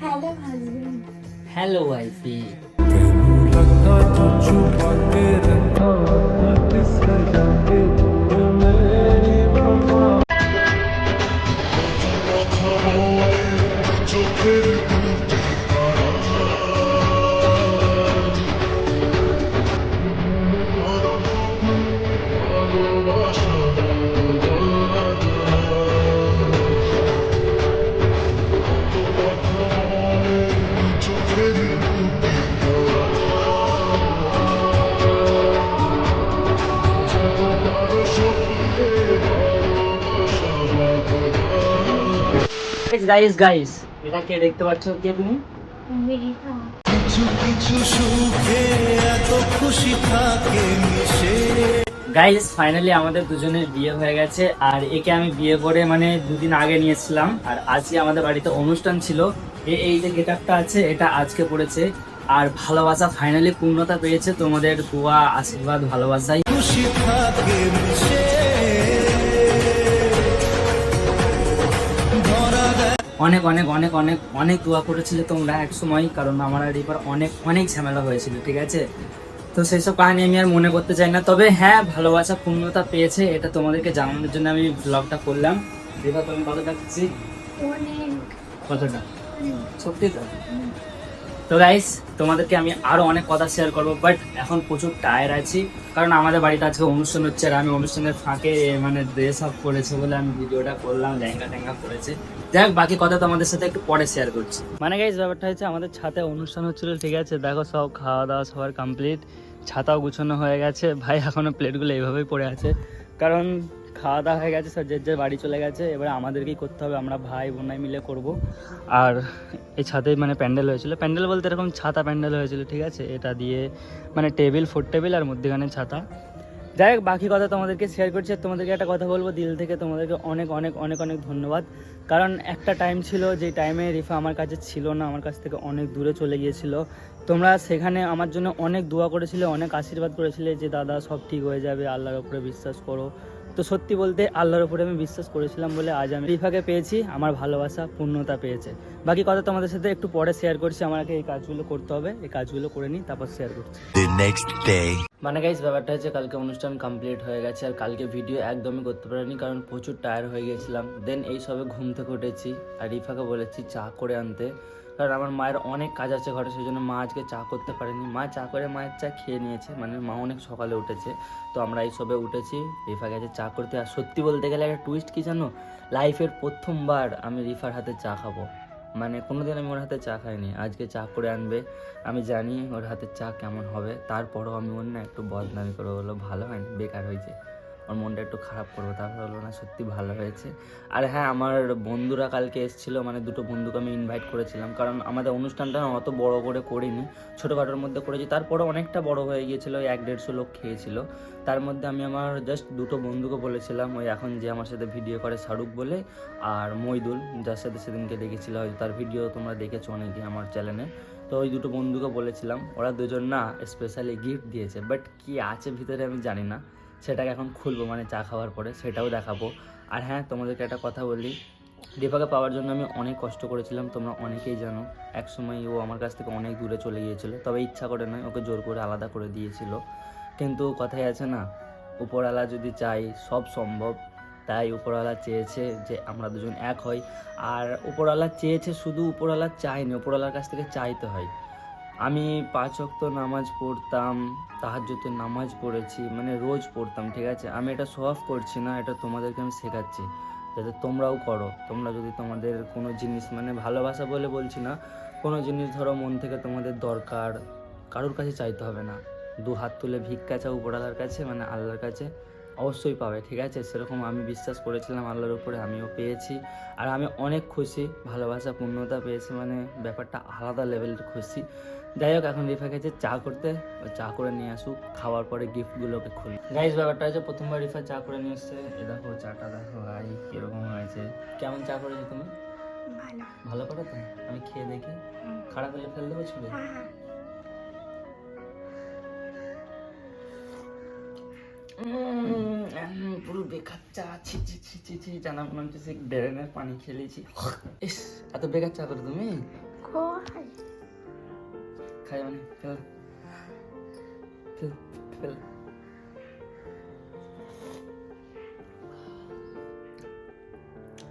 Hello husband hello wifey guys guys এটা কে দেখতে পাচ্ছ? কে তুমি? গাইস ফাইনালি আমাদের দুজনের বিয়ে হয়ে গেছে আর একে আমি বিয়ে করে মানে দুদিন আগে নিয়েছিলাম আর আজকে আমাদের বাড়িতে অনুষ্ঠান ছিল। এই যে গেটআপটা আছে এটা আজকে পড়েছে আর ভালোবাসা ফাইনালি পূর্ণতা পেয়েছে তোমাদের দোয়া আশীর্বাদ ভালোবাসাই। অনেক অনেক অনেক অনেক অনেক দোয়া করেছিলে তোমরা এক সময় কারণ আমার আর এবার অনেক অনেক ঝামেলা হয়েছিল ঠিক আছে? তো সেই সব কাহিনি আমি আর মনে করতে চাই না। তবে হ্যাঁ ভালোবাসা পূর্ণতা পেয়েছে এটা তোমাদেরকে জানানোর জন্য আমি ব্লগটা করলাম। এবার তুমি কত থাকছি। কতটা সত্যি তো? তো গাইস তোমাদেরকে আমি আরও অনেক কথা শেয়ার করব বাট এখন প্রচুর টায়ার আছি। কারণ আমাদের বাড়িতে আজকে অনুষ্ঠান হচ্ছে আর আমি অনুষ্ঠানের ফাঁকে মানে ড্রেস আপ করেছে বলে আমি ভিডিওটা করলাম, লেহেঙ্গা টেঙ্গা করেছে যাই হোক, বাকি কথা তোমাদের সাথে একটু পরে শেয়ার করছি। মানে গাইস ব্যাপারটা হচ্ছে আমাদের ছাতে অনুষ্ঠান হচ্ছিল, ঠিক আছে? দেখো সব খাওয়া দাওয়া সবার কমপ্লিট ছাতাও গুছানো হয়ে গেছে। ভাই, এখনও প্লেটগুলো এইভাবেই পড়ে আছে। কারণ খাওয়া দাওয়া হয়ে গেছে সব যে যে বাড়ি চলে গেছে, এবারে আমাদেরকেই করতে হবে, আমরা ভাই বোনাই মিলে করব। আর এই ছাদে মানে প্যান্ডেল হয়েছিল। প্যান্ডেল বলতে এরকম ছাতা প্যান্ডেল হয়েছিল, ঠিক আছে? এটা দিয়ে মানে টেবিল ফোর টেবিল আর মধ্যেখানে ছাতা। যাই হোক, বাকি কথা তোমাদেরকে শেয়ার করছি। আর তোমাদেরকে একটা কথা বলব, দিল থেকে তোমাদেরকে অনেক অনেক অনেক অনেক ধন্যবাদ। কারণ একটা টাইম ছিল, যে টাইমে রিফা আমার কাছে ছিল না, আমার কাছ থেকে অনেক দূরে চলে গিয়েছিল। তোমরা সেখানে আমার জন্য অনেক দোয়া করেছিলে, অনেক আশীর্বাদ করেছিলে যে, দাদা, সব ঠিক হয়ে যাবে, আল্লাহর উপরে বিশ্বাস করো। তো সত্যি বলতে আল্লাহর উপরে আমি বিশ্বাস করেছিলাম বলে আজ আমি রিফাকে পেয়েছি আমার ভালোবাসা পূর্ণতা পেয়েছে। বাকি কথা তোমাদের সাথে একটু পরে শেয়ার করছি আমাকে এই কাজগুলো করতে হবে এই কাজগুলো করে নিই তারপর শেয়ার করছি. মানে গাইজ ব্যাপারটা হচ্ছে কালকে অনুষ্ঠান কমপ্লিট হয়ে গেছে আর কালকে ভিডিও একদমই করতে পারিনি কারণ প্রচুর টায়ার হয়ে গেছিলাম। দেন এই সবে ঘুম থেকে উঠেছি আর রিফাকে বলেছি চা করে আনতে। কারণ আমার মায়ের অনেক কাজ আছে ঘরে সেই জন্য মা আজকে চা করতে পারেনি। মা চা করে মায়ের চা খেয়ে নিয়েছে মানে মা অনেক সকালে উঠেছে। তো আমরা এই সবে উঠেছি, রিফা গেছে চা করতে। আর সত্যি বলতে গেলে একটা টুইস্ট কি জানো? লাইফের প্রথমবার আমি রিফার হাতে চা খাব। মানে কোনোদিন আমি ওর হাতে চা খাইনি। আজকে চা করে আনবে, আমি জানি ওর হাতের চা কেমন হবে। তারপরও আমি ওর না একটু বদনামি করে বলল, ভালো হয়নি, বেকার হয়েছে। ওর মনটা একটু খারাপ করব, তারপর হলো না, সত্যি ভালো হয়েছে। আর হ্যাঁ আমার বন্ধুরা কালকে এসেছিল মানে দুটো বন্ধুকে আমি ইনভাইট করেছিলাম, কারণ আমাদের অনুষ্ঠানটা অত বড় করে করিনি, ছোটোখাটোর মধ্যে করেছি তারপরে অনেকটা বড় হয়ে গিয়েছিল এক দেড়শো লোক খেয়েছিল। তার মধ্যে আমি আমার জাস্ট দুটো বন্ধুকে বলেছিলাম, ওই এখন যে আমার সাথে ভিডিও করে শাহরুখ বলে আর মইদুল, যার সাথে সেদিনকে দেখেছিল, হয়তো তার ভিডিও তোমরা দেখেছ অনেকে আমার চ্যানেলে তো ওই দুটো বন্ধুকে বলেছিলাম, ওরা দুজন না স্পেশালি গিফট দিয়েছে বাট কি আছে ভিতরে আমি জানি না। সেটাকে এখন খুলবো মানে চা খাওয়ার পরে সেটাও দেখাবো। আর হ্যাঁ তোমাদেরকে একটা কথা বলি, দীপাকে পাওয়ার জন্য আমি অনেক কষ্ট করেছিলাম, তোমরা অনেকেই জানো এক সময় ও আমার কাছ থেকে অনেক দূরে চলে গিয়েছিল, তবে ইচ্ছা করে নয়, ওকে জোর করে আলাদা করে দিয়েছিল। কিন্তু কথাই আছে না, উপরওয়ালা যদি চাই সব সম্ভব, তাই উপরওয়ালা চেয়েছে যে আমরা দুজন এক হই। আর উপরওয়ালা চেয়েছে শুধু উপরওয়ালা চাইনি উপরওয়ালার কাছ থেকে চাইতে হয়। আমি পাঁচ অক্ত নামাজ পড়তাম তাহার তাহাজ্জুদের নামাজ পড়েছি মানে রোজ পড়তাম, ঠিক আছে? আমি এটা অফ করছি না, এটা তোমাদেরকে আমি শেখাচ্ছি। যাতে তোমরাও করো, তোমরা যদি তোমাদের কোনো জিনিস মানে ভালোবাসা বলে বলছি না, কোনো জিনিস ধরো মন থেকে তোমাদের দরকার, কারোর কাছে চাইতে হবে না। দু হাত তুলে ভিক্ষা চাও উপরালার কাছে মানে আল্লাহর কাছে, অবশ্যই পাবে, ঠিক আছে? সেরকম আমি বিশ্বাস করেছিলাম আল্লাহর উপরে, আমিও পেয়েছি। আর আমি অনেক খুশি, ভালোবাসা, পূর্ণতা পেয়েছি মানে ব্যাপারটা আলাদা লেভেলের খুশি। যাই হোক এখন রিফা গেছে চা করতে চা করে নিয়ে আসুক খাওয়ার পরে গিফটগুলোকে খুলি। গাইজ ব্যাপারটা হচ্ছে প্রথমবার রিফা চা করে নিয়ে এসছে। এ দেখো চাটা দেখো ভাই কীরকম হয়েছে। কেমন চা করেছ তুমি? ভালো। করে তো? আমি খেয়ে দেখি। খারাপ হলে ফেল দেবো ছুড়ে? হ্যাঁ হ্যাঁ। পুরো বেকার চা ছি ছি ছি ছি ছি জানা মনে হচ্ছে সে ড্রেনের পানি খেলেছি ইস এত বেকার চা করো তুমি? খাই মানে ফেল। Fail fail.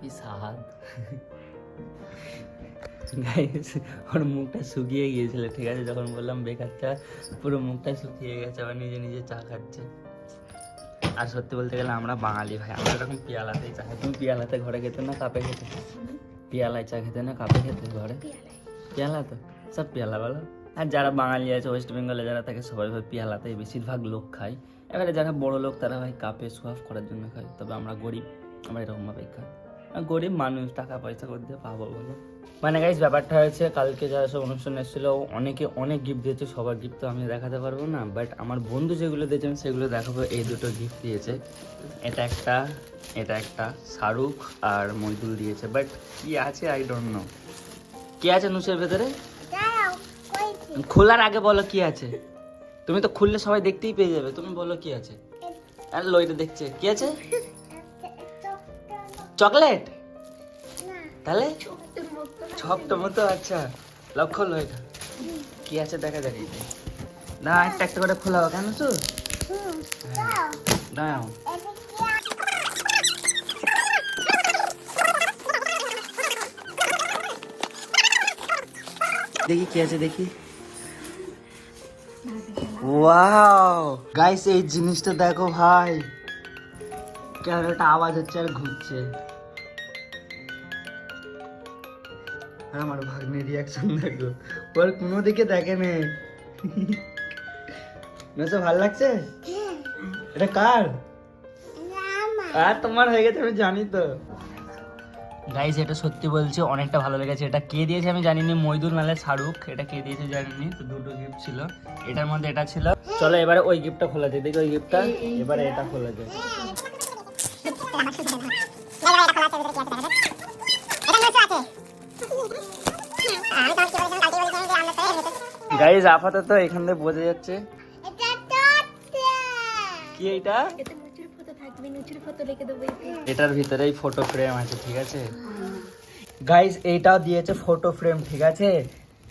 কি স্বাদ গাইস ওর মুখটা শুকিয়ে গিয়েছিল ঠিক আছে? যখন বললাম বেকার চা পুরো মুখটা শুকিয়ে গেছে আবার নিজে নিজে চা খাচ্ছে। আর সত্যি বলতে গেলে আমরা বাঙালি ভাই আমরা এরকম পিয়ালাতেই চা খাই। তুমি পিয়ালাতে ঘরে খেতে না কাপে খেতে? পিয়ালায় চা খেতে না কাপে খেতে ঘরে? পেয়ালা তো? সব পেয়ালা বলো আর যারা বাঙালি আছে ওয়েস্ট বেঙ্গলে যারা থাকে, সবাই ভাই পেয়ালাতেই বেশিরভাগ লোক খায়। এবারে যারা বড় লোক, তারা ভাই কাপে সোয়াফ করার জন্য খায়। তবে আমরা গরিব, আমরা এরকম ভাবেই খাই। গরিব মানুষ, টাকা পয়সা করে দিয়ে পাবো বলো। মানে গাইজ ব্যাপারটা হয়েছে, কালকে যারা সব অনুষ্ঠান এসেছিল, অনেকে অনেক গিফট দিয়েছে, সবার গিফট তো আমি দেখাতে পারব না বাট আমার বন্ধু যেগুলো দিয়েছেন সেগুলো দেখাবো। এই দুটো গিফট দিয়েছে। এটা একটা এটা একটা শাহরুখ আর মইদুল দিয়েছে বাট কি আছে আই ডোন্ট নো কি আছে নুসের ভেতরে? খোলার আগে বলো কি আছে? তুমি তো খুললে সবাই দেখতেই পেয়ে যাবে, তুমি বলো কি আছে? আর লইটা দেখছে, কি আছে? চকলেট? তাহলে? ছোট্ট মতো আচ্ছা লক্ষ্য লইটা কি আছে দেখা যাক না, একটা একটা করে খোলাও কেন তো? দাঁড়াও দেখি কি আছে, দেখি। ওয়াও গাইস এই জিনিসটা দেখো ভাই। কেমন একটা আওয়াজ হচ্ছে আর ঘুরছে। আর আমার ভাগ্নের রিয়াকশন দেখো। ওর কোনো দিকে দেখে নে। মেসো ভালো লাগছে? এটা কার? আর তোমার হয়ে গেছে আমি জানি তো। গাইজ এটা সত্যি বলছি অনেকটা ভালো লেগেছে। এটা কে দিয়েছে আমি জানিনি মইদুল নালে শাহরুখ। এটা কে দিয়েছে জানিনি তো দুটো গিফট ছিল। এটার মধ্যে এটা ছিল। চলো এবারে ওই গিফটটা খোলা যায় দেখি ওই গিফটটা এবারে এটা খোলা যায় গাইজ আপাতত এখান থেকে বোঝা যাচ্ছে। কি এটা এটার ভিতরেই ফটো ফ্রেম আছে, ঠিক আছে? গাইস এইটাও দিয়েছে ফটো ফ্রেম ঠিক আছে?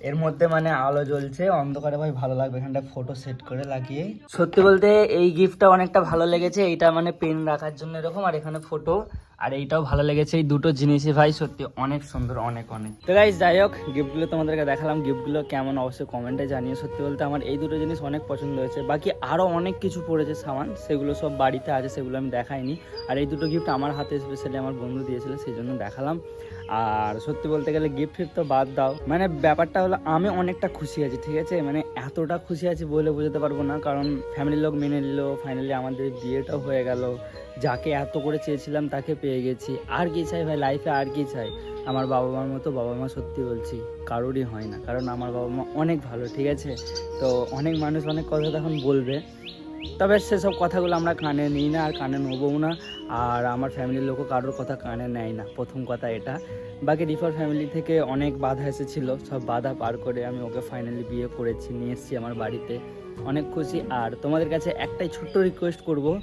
এর মধ্যে মানে আলো জ্বলছে, অন্ধকারে ভাই ভালো লাগবে, এখানটা ফটো সেট করে লাগিয়ে। সত্যি বলতে এই গিফটটা অনেকটা ভালো লেগেছে এইটা মানে পেন রাখার জন্য এরকম, আর এখানে ফটো আর এইটাও ভালো লেগেছে, এই দুটো জিনিসই ভাই সত্যি অনেক সুন্দর, অনেক অনেক। তো গাইজ যাই হোক গিফটগুলো তোমাদেরকে দেখালাম। গিফটগুলো কেমন, অবশ্যই কমেন্টে জানিয়ে সত্যি বলতে আমার এই দুটো জিনিস অনেক পছন্দ হয়েছে। বাকি আরও অনেক কিছু পড়েছে সামান, সেগুলো সব বাড়িতে আছে, সেগুলো আমি দেখাইনি। আর এই দুটো গিফট আমার হাতে স্পেশালি আমার বন্ধু দিয়েছিল, সেই জন্য দেখালাম। আর সত্যি বলতে গেলে গিফট ফিফট তো বাদ দাও। মানে ব্যাপারটা হলো, আমি অনেকটা খুশি আছি, ঠিক আছে? মানে এতটা খুশি আছি বলে বোঝাতে পারব না, কারণ ফ্যামিলির লোক মেনে নিল ফাইনালি আমাদের বিয়েটাও হয়ে গেল। যাকে এত করে চেয়েছিলাম তাকে পেয়ে গেছি। আর কি চাই ভাই লাইফে আর কি চাই? আমার বাবা মার মতো বাবা মা সত্যি বলছি, কারোরই হয় না, কারণ আমার বাবা মা অনেক ভালো, ঠিক আছে? তো অনেক মানুষ অনেক কথা তখন বলবে। তবে সেসব কথাগুলো আমরা কানে নিই না আর কানে নেবও না। আর আমার ফ্যামিলির লোকও কারোর কথা কানে নেয় না। প্রথম কথা এটা। বাকি রিফার ফ্যামিলি থেকে অনেক বাধা এসেছিল। সব বাধা পার করে আমি ওকে ফাইনালি বিয়ে করেছি, নিয়ে এসেছি আমার বাড়িতে। অনেক খুশি। আর তোমাদের কাছে একটাই ছোট্ট রিকোয়েস্ট করব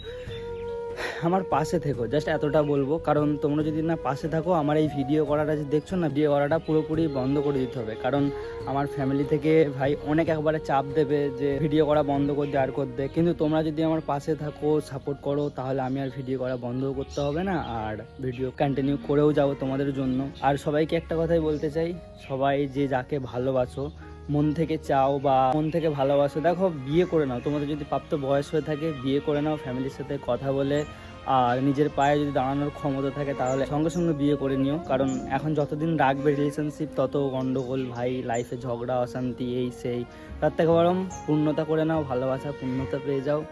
আমার পাশে থেকো জাস্ট এতটা বলব। কারণ তোমরা যদি না পাশে থাকো, আমার এই ভিডিও করাটা যে দেখছ না ভিডিও করাটা পুরোপুরি বন্ধ করে দিতে হবে। কারণ আমার ফ্যামিলি থেকে ভাই অনেক একবারে চাপ দেবে যে ভিডিও করা বন্ধ করে দে আর করতে। কিন্তু তোমরা যদি আমার পাশে থাকো সাপোর্ট করো, তাহলে আমি আর ভিডিও করা বন্ধ করতে হবে না। আর ভিডিও কন্টিনিউ করেও যাব তোমাদের জন্য। আর সবাইকে একটা কথাই বলতে চাই, সবাই যে যাকে ভালোবাসো মন থেকে চাও বা মন থেকে ভালোবাসো, দেখো বিয়ে করে নাও। তোমাদের যদি প্রাপ্ত বয়স হয়ে থাকে, বিয়ে করে নাও, ফ্যামিলির সাথে কথা বলে, আর নিজের পায়ে যদি দাঁড়ানোর ক্ষমতা থাকে, তাহলে সঙ্গে সঙ্গে বিয়ে করে নিও। কারণ এখন যতদিন রাখবে রিলেশনশিপ তত গণ্ডগোল ভাই লাইফে ঝগড়া, অশান্তি, এই, সেই। তার থেকে বরং পূর্ণতা করে নাও, ভালোবাসা, পূর্ণতা পেয়ে যাও।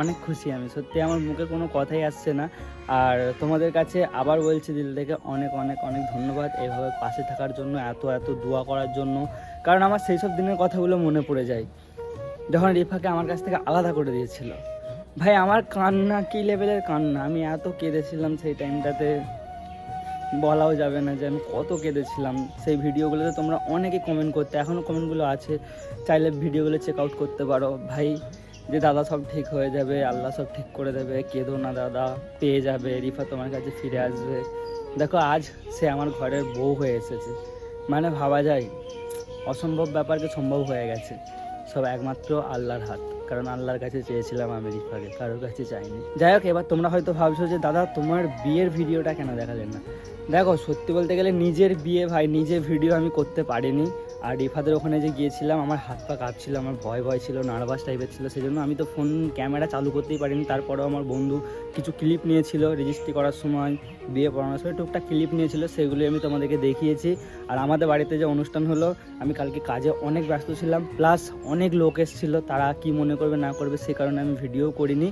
অনেক খুশি আমি, সত্যি আমার মুখে কোনো কথাই আসছে না। আর তোমাদের কাছে আবার বলছি দিল থেকে অনেক অনেক অনেক ধন্যবাদ এইভাবে পাশে থাকার জন্য, এত এত দোয়া করার জন্য। কারণ আমার সেই সব দিনের কথাগুলো মনে পড়ে যায়, যখন রিফাকে আমার কাছ থেকে আলাদা করে দিয়েছিল। ভাই, আমার কান্না কী লেভেলের কান্না? আমি এত কেঁদেছিলাম সেই টাইমটাতে। বলাও যাবে না যে আমি কত কেঁদেছিলাম। সেই ভিডিওগুলোতে তোমরা অনেকে কমেন্ট করতে এখনও কমেন্টগুলো আছে। চাইলে ভিডিওগুলো চেক আউট করতে পারো। ভাই যে দাদা সব ঠিক হয়ে যাবে, আল্লাহ সব ঠিক করে দেবে, কেঁদো না দাদা, পেয়ে যাবে, রিফা তোমার কাছে ফিরে আসবে। দেখো, আজ সে আমার ঘরের বউ হয়ে এসেছে। মানে ভাবা যায়, অসম্ভব ব্যাপারকে সম্ভব হয়ে গেছে। সব একমাত্র আল্লাহর হাত, কারণ আল্লাহর কাছে চেয়েছিলাম আমি রিফাকে, কারোর কাছে চাইনি। যাই হোক, এবার তোমরা হয়তো ভাবছ যে, দাদা, তোমার বিয়ের ভিডিওটা কেন দেখালেন না? দেখো, সত্যি বলতে গেলে নিজের বিয়ে ভাই নিজে ভিডিও আমি করতে পারিনি। আর রিফাদের ওখানে যে গিয়েছিলাম, আমার হাত পা কাঁপছিল, আমার ভয় ভয় ছিল নার্ভাস টাইপের ছিল সেই জন্য আমি তো ফোন ক্যামেরা চালু করতেই পারিনি। তারপরেও আমার বন্ধু কিছু ক্লিপ নিয়েছিল রেজিস্ট্রি করার সময়, বিয়ে পড়ানোর সময়, টুকটাক ক্লিপ নিয়েছিল সেগুলি আমি তোমাদেরকে দেখিয়েছি। আর আমাদের বাড়িতে যে অনুষ্ঠান হলো, আমি কালকে কাজে অনেক ব্যস্ত ছিলাম প্লাস অনেক লোক এসেছিল, তারা কি মনে করবে, না করবে, সে কারণে আমি ভিডিও করিনি।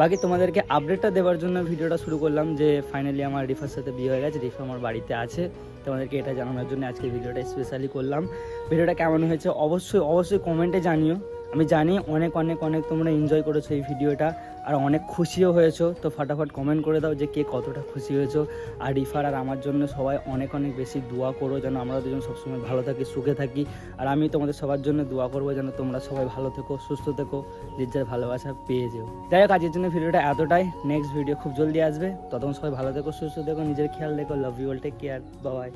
বাকি তোমাদেরকে আপডেটটা দেওয়ার জন্য ভিডিওটা শুরু করলাম যে ফাইনালি আমার রিফার সাথে বিয়ে হয়ে গেছে, রিফা আমার বাড়িতে আছে। তোমাদেরকে এটা জানানোর জন্য আজকে ভিডিওটা স্পেশালি করলাম। ভিডিওটা কেমন হয়েছে অবশ্যই অবশ্যই কমেন্টে জানিও। আমি জানি অনেক অনেক অনেক তোমরা এনজয় করেছ এই ভিডিওটা আর অনেক খুশিও হয়েছো। তো ফাটাফাট কমেন্ট করে দাও যে কে কতটা খুশি হয়েছো। আর রিফার আর আমার জন্য সবাই অনেক অনেক বেশি দোয়া করো যেন আমরা দুজন সবসময় ভালো থাকি, সুখে থাকি। আর আমি তোমাদের সবার জন্য দোয়া করব যেন তোমরা সবাই ভালো থেকো, সুস্থ থেকো, যে যার ভালোবাসা পেয়ে যেও। যাই হোক, আজকের জন্য ভিডিওটা এতটাই। নেক্সট ভিডিও খুব জলদি আসবে। ততক্ষণ সবাই ভালো থেকো, সুস্থ থেকো, নিজের খেয়াল দেখো love you all take care Babai